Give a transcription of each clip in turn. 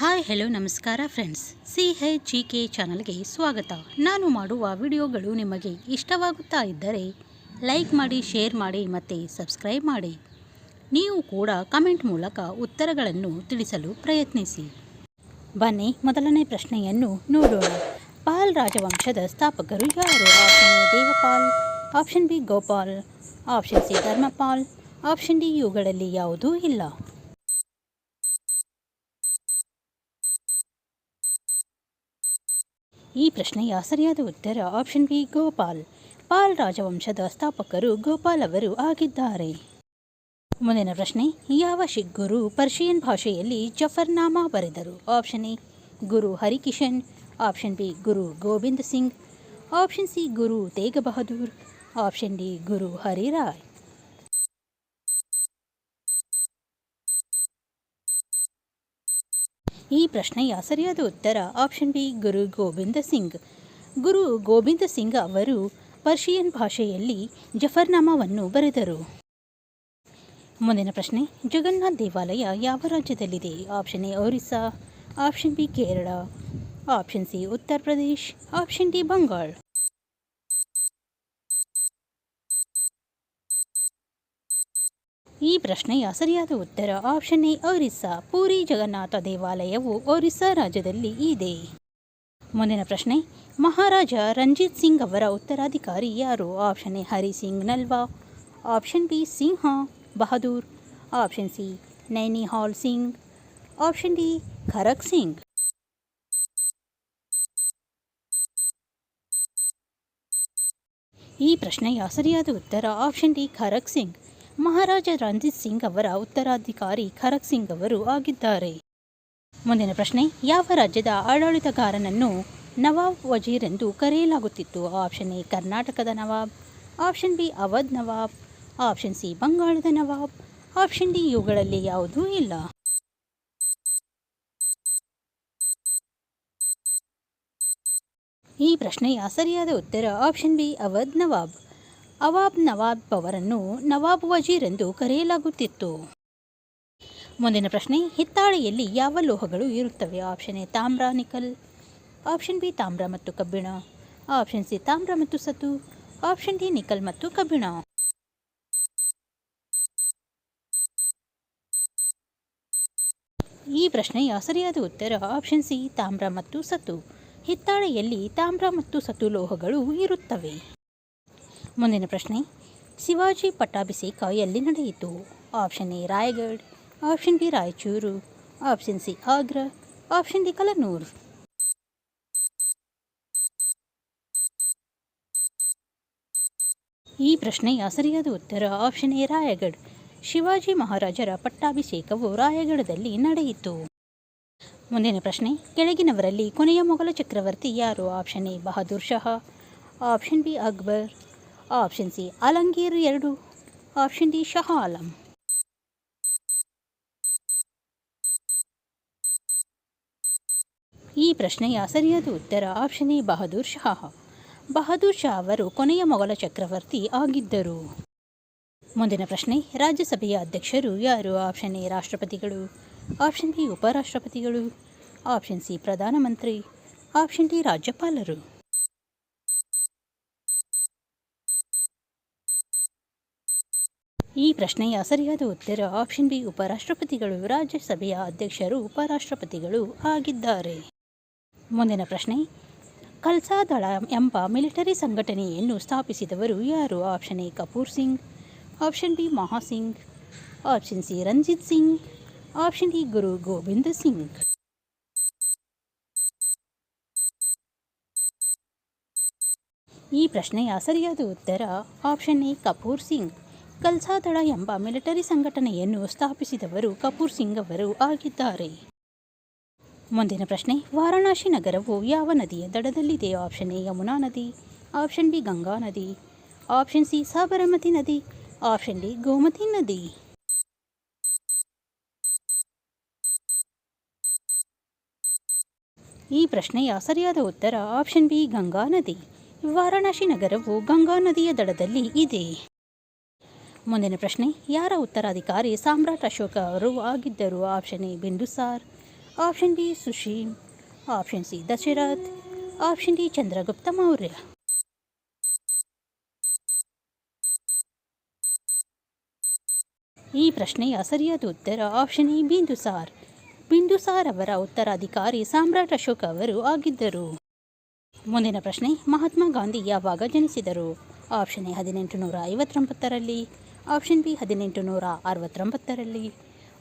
Hi, hello, ನಮಸ್ಕಾರ friends. C H G K ಚಾನಲ್ಗೆ ಸ್ವಾಗತ. ನಾನು ಮಾಡುವ ವಿಡಿಯೋಗಳು ನಿಮಗೆ ಇಷ್ಟವಾಗುತ್ತಾ ಇದ್ದರೆ ಲೈಕ್ ಮಾಡಿ, ಶೇರ್ ಮಾಡಿ ಮತ್ತು ಸಬ್ಸ್ಕ್ರೈಬ್ ಮಾಡಿ. ನೀವು ಕೂಡ ಕಮೆಂಟ್ ಮೂಲಕ ಉತ್ತರಗಳನ್ನು ತಿಳಿಸಲು ಪ್ರಯತ್ನಿಸಿ. ಬನ್ನಿ, ಮೊದಲನೇ ಪ್ರಶ್ನೆಯನ್ನು ನೋಡೋಣ. ಪಾಲ್ ರಾಜವಂಶದ ಸ್ಥಾಪಕರು ಯಾರು? Option A, Devpal. Option B, Gopal. Option C, Dharmapal. Option D, ಇವುಗಳಲ್ಲಿ ಯಾವುದೂ ಇಲ್ಲ. ಈ ಪ್ರಶ್ನೆಯ ಸರಿಯಾದ ಉತ್ತರ ಆಪ್ಷನ್ ಬಿ ಗೋಪಾಲ್. ಪಾಲ್ ರಾಜವಂಶದ ಸ್ಥಾಪಕರು ಗೋಪಾಲ್ ಅವರು ಆಗಿದ್ದಾರೆ. ಮುಂದಿನ ಪ್ರಶ್ನೆ, ಯಾವ ಶಿಖ್ ಗುರು ಪರ್ಷಿಯನ್ ಭಾಷೆಯಲ್ಲಿ ಜಫರ್ನಾಮಾ ಬರೆದರು? Option A Guru Harikishan. Option B Guru Govind Singh. Option C Guru Tegh Bahadur option D Guru Harirai. ಈ ಪ್ರಶ್ನೆಯ ಸರಿಯಾದ ಉತ್ತರ? Option B, Guru Govind Singh. ಗುರು ಗೋವಿಂದ ಸಿಂಗ್ ಅವರು ಪರ್ಷಿಯನ್ ಭಾಷೆಯಲ್ಲಿ ಜಫರ್ನಾಮಾವನ್ನು ಬರೆದರು. ಮುಂದಿನ ಪ್ರಶ್ನೆ, ಜಗನ್ನಾಥ್ ದೇವಾಲಯ ಯಾವ ರಾಜ್ಯದಲ್ಲಿದೆ? Option A, Orissa. Option B, Kerala. Option C, Uttar Pradesh. Option D, Bengal. ಈ ಪ್ರಶ್ನೆಯ ಸರಿಯಾದ ಉತ್ತರ ಆಪ್ಷನ್ ಎ, ಒರಿಸ್ಸಾ. ಪೂರಿ ಜಗನ್ನಾಥ ದೇವಾಲಯವು ಒರಿಸ್ಸಾ ರಾಜ್ಯದಲ್ಲಿ ಇದೆ. ಮುಂದಿನ ಪ್ರಶ್ನೆ, ಮಹಾರಾಜ ರಂಜಿತ್ ಸಿಂಗ್ ಅವರ ಉತ್ತರಾಧಿಕಾರಿ ಯಾರು? Option A, Hari Singh Nalwa. Option B, Simha Bahadur. Option C Naunihal Singh. Option D Kharak Singh. ಈ ಪ್ರಶ್ನೆಯ ಸರಿಯಾದ ಉತ್ತರ ಆಪ್ಷನ್ ಡಿ ಖರಕ್ ಸಿಂಗ್. ಮಹಾರಾಜ ರಂಜಿತ್ ಸಿಂಗ್ ಅವರ ಉತ್ತರಾಧಿಕಾರಿ ಖರಗ್ ಸಿಂಗ್ ಅವರು ಆಗಿದ್ದಾರೆ. ಮುಂದಿನ ಪ್ರಶ್ನೆ, ಯಾವ ರಾಜ್ಯದ ಆಡಳಿತಗಾರನನ್ನು ನವಾಬ್ ವಜೀರ್ ಎಂದು ಕರೆಯಲಾಗುತ್ತಿತ್ತು? ಆಪ್ಷನ್ ಎ, ಕರ್ನಾಟಕದ ನವಾಬ್. ಆಪ್ಷನ್ ಬಿ, ಅವಧ್ ನವಾಬ್. ಆಪ್ಷನ್ ಸಿ, ಬಂಗಾಳದ ನವಾಬ್. ಆಪ್ಷನ್ ಡಿ, ಇವುಗಳಲ್ಲಿ ಯಾವುದೂ ಇಲ್ಲ. ಈ ಪ್ರಶ್ನೆಯ ಸರಿಯಾದ ಉತ್ತರ ಆಪ್ಷನ್ ಬಿ, ಅವಧ್ ನವಾಬ್. ಅವಾಬ್ ನವಾಬ್ ಅವರನ್ನು ನವಾಬ್ ವಜೀರ್ ಎಂದು ಕರೆಯಲಾಗುತ್ತಿತ್ತು. ಮುಂದಿನ ಪ್ರಶ್ನೆ, ಹಿತ್ತಾಳೆಯಲ್ಲಿ ಯಾವ ಲೋಹಗಳು ಇರುತ್ತವೆ? ಆಪ್ಷನ್ ಎ, ತಾಮ್ರ, ನಿಕಲ್. ಆಪ್ಷನ್ ಬಿ, ತಾಮ್ರ ಮತ್ತು ಕಬ್ಬಿಣ. ಆಪ್ಷನ್ ಸಿ, ತಾಮ್ರ ಮತ್ತು ಸತು ಆಪ್ಷನ್ ಡಿ, ನಿಕಲ್ ಮತ್ತು ಕಬ್ಬಿಣ. ಈ ಪ್ರಶ್ನೆಯ ಸರಿಯಾದ ಉತ್ತರ ಆಪ್ಷನ್ ಸಿ, ತಾಮ್ರ ಮತ್ತು ಸತು ಹಿತ್ತಾಳೆಯಲ್ಲಿ ತಾಮ್ರ ಮತ್ತು ಸತು ಲೋಹಗಳು ಇರುತ್ತವೆ. ಮುಂದಿನ ಪ್ರಶ್ನೆ. ಶಿವಾಜಿ ಪಟ್ಟಾಭಿಷೇಕ ಎಲ್ಲಿ ನಡೆಯಿತು? Option A Raigad option B, Raichur. Option C, Agra. Option D Kalanaur ಈ ಪ್ರಶ್ನೆಯ ಸರಿಯಾದ ಉತ್ತರ ಆಪ್ಷನ್ ಎ ರಾಯಗಢ್ ಶಿವಾಜಿ ಮಹಾರಾಜರ ಪಟ್ಟಾಭಿಷೇಕವು ರಾಯಗಢದಲ್ಲಿ ನಡೆಯಿತು. ಮುಂದಿನ ಪ್ರಶ್ನೆ, ಕೆಳಗಿನವರಲ್ಲಿ ಕೊನೆಯ ಮೊಘಲ ಚಕ್ರವರ್ತಿ ಯಾರು? Option A, Bahadur Shah option B, Akbar. Option C Alamgir ಎರಡು, ಆಪ್ಷನ್ ಡಿ, ಶಹ ಆಲಂ. ಈ ಪ್ರಶ್ನೆಯ ಸರಿಯಾದ ಉತ್ತರ ಆಪ್ಷನ್ ಎ, ಬಹದ್ದೂರ್ ಶಹ. ಬಹದ್ದೂರ್ ಶಾ ಅವರು ಕೊನೆಯ ಮೊಘಲ ಚಕ್ರವರ್ತಿ ಆಗಿದ್ದರು. ಮುಂದಿನ ಪ್ರಶ್ನೆ, ರಾಜ್ಯಸಭೆಯ ಅಧ್ಯಕ್ಷರು ಯಾರು? ಆಪ್ಷನ್ ಎ, ರಾಷ್ಟ್ರಪತಿಗಳು. ಆಪ್ಷನ್ ಬಿ, ಉಪರಾಷ್ಟ್ರಪತಿಗಳು. ಆಪ್ಷನ್ ಸಿ, ಪ್ರಧಾನಮಂತ್ರಿ. ಆಪ್ಷನ್ ಡಿ, ರಾಜ್ಯಪಾಲರು. ಈ ಪ್ರಶ್ನೆಯ ಸರಿಯಾದ ಉತ್ತರ ಆಪ್ಷನ್ ಬಿ ಉಪರಾಷ್ಟ್ರಪತಿಗಳು, ರಾಜ್ಯಸಭೆಯ ಅಧ್ಯಕ್ಷರು, ಉಪರಾಷ್ಟ್ರಪತಿಗಳು ಆಗಿದ್ದಾರೆ. ಮುಂದಿನ ಪ್ರಶ್ನೆ, ಖಲ್ಸಾ ದಳ ಎಂಬ ಮಿಲಿಟರಿ ಸಂಘಟನೆಯನ್ನು ಸ್ಥಾಪಿಸಿದವರು ಯಾರು? Option A Kapur Singh. Option B Mahasingh option C Ranjit Singh. Option D Guru Gobind Singh. ಈ ಪ್ರಶ್ನೆಯ ಸರಿಯಾದ ಉತ್ತರ ಆಪ್ಷನ್ ಎ ಕಪೂರ್ ಸಿಂಗ್. ಕಲ್ಸಾದಳ ಎಂಬ ಮಿಲಿಟರಿ ಸಂಘಟನೆಯನ್ನು ಸ್ಥಾಪಿಸಿದವರು ಕಪೂರ್ ಸಿಂಗ್ ಅವರು ಆಗಿದ್ದಾರೆ. ಮುಂದಿನ ಪ್ರಶ್ನೆ, ವಾರಣಾಸಿ ನಗರವು ಯಾವ ನದಿಯ ದಡದಲ್ಲಿದೆ? ಆಪ್ಷನ್ ಎ, ಯಮುನಾ ನದಿ, ಆಪ್ಷನ್ ಬಿ, ಗಂಗಾ ನದಿ, ಆಪ್ಷನ್ ಸಿ, ಸಾಬರಮತಿ ನದಿ, ಆಪ್ಷನ್ ಡಿ, ಗೋಮತಿ ನದಿ. ಈ ಪ್ರಶ್ನೆಯ ಸರಿಯಾದ ಉತ್ತರ ಆಪ್ಷನ್ ಬಿ, ಗಂಗಾ ನದಿ. ವಾರಣಾಸಿ ನಗರವು ಗಂಗಾ ನದಿಯ ದಡದಲ್ಲಿ ಇದೆ. ಮುಂದಿನ ಪ್ರಶ್ನೆ, ಯಾರ ಉತ್ತರಾಧಿಕಾರಿ ಸಾಮ್ರಾಟ್ ಅಶೋಕ ಅವರು ಆಗಿದ್ದರು? Option A Bindusar option B Sushil option C, Dasharath. Option D, Chandragupta Maurya. ಈ ಪ್ರಶ್ನೆಯ ಸರಿಯಾದ ಉತ್ತರ ಆಪ್ಷನ್ ಎ ಬಿಂದುಸಾರ್ ಬಿಂದುಸಾರ್ ಅವರ ಉತ್ತರಾಧಿಕಾರಿ ಸಾಮ್ರಾಟ್ ಅಶೋಕ್ ಅವರು ಆಗಿದ್ದರು. ಮುಂದಿನ ಪ್ರಶ್ನೆ, ಮಹಾತ್ಮ ಗಾಂಧಿ ಯಾವಾಗ ಜನಿಸಿದರು? ಆಪ್ಷನ್ ಎ, ಹದಿನೆಂಟು ನೂರ ಐವತ್ತೊಂಬತ್ತರಲ್ಲಿ. ಆಪ್ಷನ್ ಬಿ ಹದಿನೆಂಟು ನೂರ ಅರವತ್ತೊಂಬತ್ತರಲ್ಲಿ,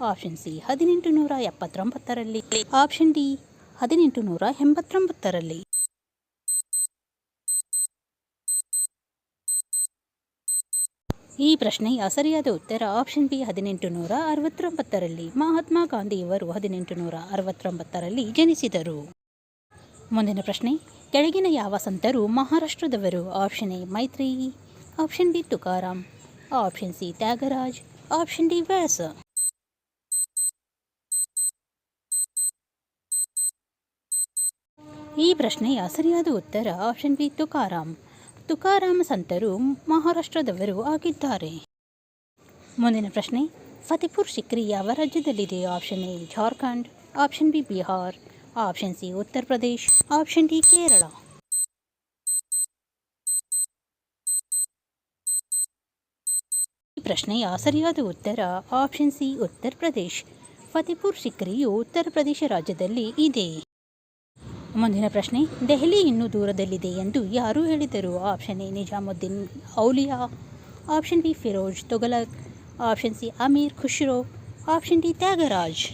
ಆಪ್ಷನ್ ಸಿ ಹದಿನೆಂಟು ನೂರ ಎಪ್ಪತ್ತೊಂಬತ್ತರಲ್ಲಿ, ಆಪ್ಷನ್ ಡಿ ಹದಿನೆಂಟು ನೂರ ಎಂಬತ್ತೊಂಬತ್ತರಲ್ಲಿ. ಈ ಪ್ರಶ್ನೆಯ ಸರಿಯಾದ ಉತ್ತರ ಆಪ್ಷನ್ ಬಿ ಹದಿನೆಂಟು ನೂರ ಅರವತ್ತೊಂಬತ್ತರಲ್ಲಿ, ಮಹಾತ್ಮ ಗಾಂಧಿಯವರು ಹದಿನೆಂಟು ನೂರ ಅರವತ್ತೊಂಬತ್ತರಲ್ಲಿ ಜನಿಸಿದರು. ಮುಂದಿನ ಪ್ರಶ್ನೆ, ಕೆಳಗಿನ ಯಾವ ಸಂತರು ಮಹಾರಾಷ್ಟ್ರದವರು? Option A Maitri, option B Tukaram. Option C Tyagaraj option D Vyasa ಈ ಪ್ರಶ್ನೆಯ ಸರಿಯಾದ ಉತ್ತರ ಆಪ್ಷನ್ ಬಿ ತುಕಾರಾಮ್. ತುಕಾರಾಮ್ ಸಂತರು ಮಹಾರಾಷ್ಟ್ರದವರು ಆಗಿದ್ದಾರೆ. ಮುಂದಿನ ಪ್ರಶ್ನೆ, ಫತೇಪುರ್ ಸಿಕ್ರಿ ಯಾವ ರಾಜ್ಯದಲ್ಲಿದೆ? Option A Jharkhand option B Bihar option C Uttar Pradesh option D Kerala ಈ ಪ್ರಶ್ನೆಯ ಸರಿಯಾದ ಉತ್ತರ ಆಪ್ಷನ್ ಸಿ ಉತ್ತರ ಪ್ರದೇಶ್. ಫತೇಪುರ್ ಸಿಕ್ರಿಯು ಉತ್ತರ ಪ್ರದೇಶ ರಾಜ್ಯದಲ್ಲಿ ಇದೆ. ಮುಂದಿನ ಪ್ರಶ್ನೆ, ದೆಹಲಿ ಇನ್ನೂ ದೂರದಲ್ಲಿದೆ ಎಂದು ಯಾರು ಹೇಳಿದರು? Option A, Nizamuddin Auliya. Option B, Firoz Tughlaq option C, Amir Khusro. Option D, Tyagaraj.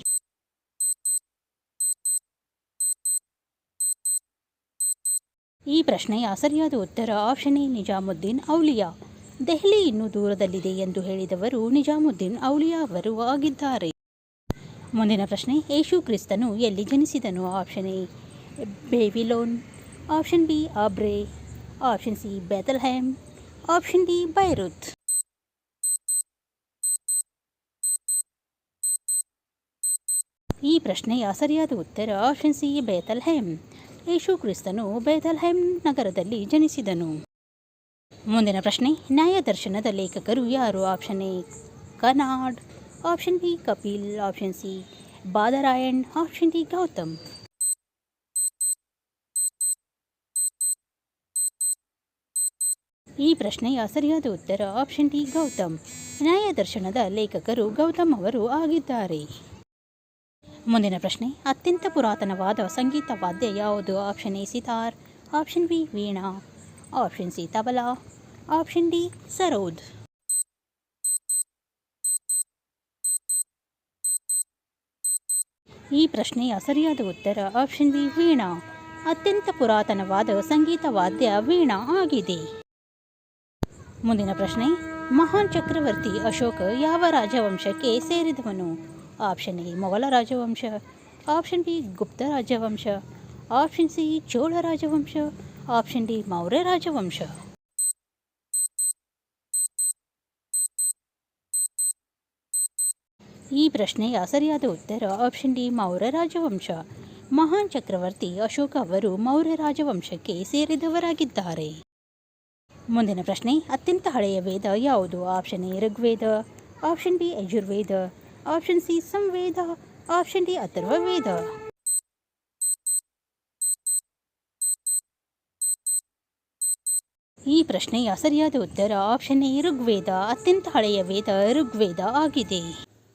ಈ ಪ್ರಶ್ನೆಯ ಸರಿಯಾದ ಉತ್ತರ ಆಪ್ಷನ್ ಎ, ನಿಜಾಮುದ್ದೀನ್ ಔಲಿಯಾ. ದೆಹಲಿ ಇನ್ನೂ ದೂರದಲ್ಲಿದೆ ಎಂದು ಹೇಳಿದವರು ನಿಜಾಮುದ್ದೀನ್ ಔಲಿಯಾ ಅವರು ಆಗಿದ್ದಾರೆ. ಮುಂದಿನ ಪ್ರಶ್ನೆ, ಯೇಸು ಕ್ರಿಸ್ತನು ಎಲ್ಲಿ ಜನಿಸಿದನು? Option A Babylon option B, ಆಬ್ರೆ. Option C Bethlehem option D, Beirut. ಈ ಪ್ರಶ್ನೆಯ ಸರಿಯಾದ ಉತ್ತರ ಆಪ್ಷನ್ ಸಿ, ಬೇತಲ್ಹೆಮ್. ಯೇಸು ಕ್ರಿಸ್ತನು ಬೇತಲ್ಹೆಮ್ ನಗರದಲ್ಲಿ ಜನಿಸಿದನು. ಮುಂದಿನ ಪ್ರಶ್ನೆ ನ್ಯಾಯದರ್ಶನದ ಲೇಖಕರು ಯಾರು? Option A Kanad option B Kapil option C Badarayan option D Gautam. ಈ ಪ್ರಶ್ನೆಯ ಸರಿಯಾದ ಉತ್ತರ ಆಪ್ಷನ್ ಡಿ ಗೌತಮ್. ನ್ಯಾಯದರ್ಶನದ ಲೇಖಕರು ಗೌತಮ್ ಅವರು ಆಗಿದ್ದಾರೆ. ಮುಂದಿನ ಪ್ರಶ್ನೆ, ಅತ್ಯಂತ ಪುರಾತನವಾದ ಸಂಗೀತ ವಾದ್ಯ ಯಾವುದು? Option A sitar option B veena option C tabla. Option D sarod ಈ ಪ್ರಶ್ನೆಯ ಸರಿಯಾದ ಉತ್ತರ ಆಪ್ಷನ್ ಬಿ ವೀಣಾ. ಅತ್ಯಂತ ಪುರಾತನವಾದ ಸಂಗೀತ ವಾದ್ಯ ವೀಣಾ ಆಗಿದೆ. ಮುಂದಿನ ಪ್ರಶ್ನೆ, ಮಹಾನ್ ಚಕ್ರವರ್ತಿ ಅಶೋಕ ಯಾವ ರಾಜವಂಶಕ್ಕೆ ಸೇರಿದವನು? ಆಪ್ಷನ್ ಎ ಮೊಘಲ ರಾಜವಂಶ. ಆಪ್ಷನ್ ಬಿ ಗುಪ್ತ ರಾಜವಂಶ. ಆಪ್ಷನ್ ಸಿ ಚೋಳ ರಾಜವಂಶ. ಆಪ್ಷನ್ ಡಿ ಮೌರ್ಯ ರಾಜವಂಶ. ಈ ಪ್ರಶ್ನೆಯ ಸರಿಯಾದ ಉತ್ತರ ಆಪ್ಷನ್ ಡಿ ಮೌರ್ಯ ರಾಜವಂಶ. ಮಹಾನ್ ಚಕ್ರವರ್ತಿ ಅಶೋಕ ಅವರು ಮೌರ್ಯ ರಾಜವಂಶಕ್ಕೆ ಸೇರಿದವರಾಗಿದ್ದಾರೆ. ಮುಂದಿನ ಪ್ರಶ್ನೆ, ಅತ್ಯಂತ ಹಳೆಯ ವೇದ ಯಾವುದು? Option A, Rigveda. Option B, Yajurveda. Option C, Samaveda. Option D Atharva Veda ಈ ಪ್ರಶ್ನೆಯ ಸರಿಯಾದ ಉತ್ತರ ಆಪ್ಷನ್ ಎ, ಋಗ್ವೇದ. ಅತ್ಯಂತ ಹಳೆಯ ವೇದ ಋಗ್ವೇದ ಆಗಿದೆ.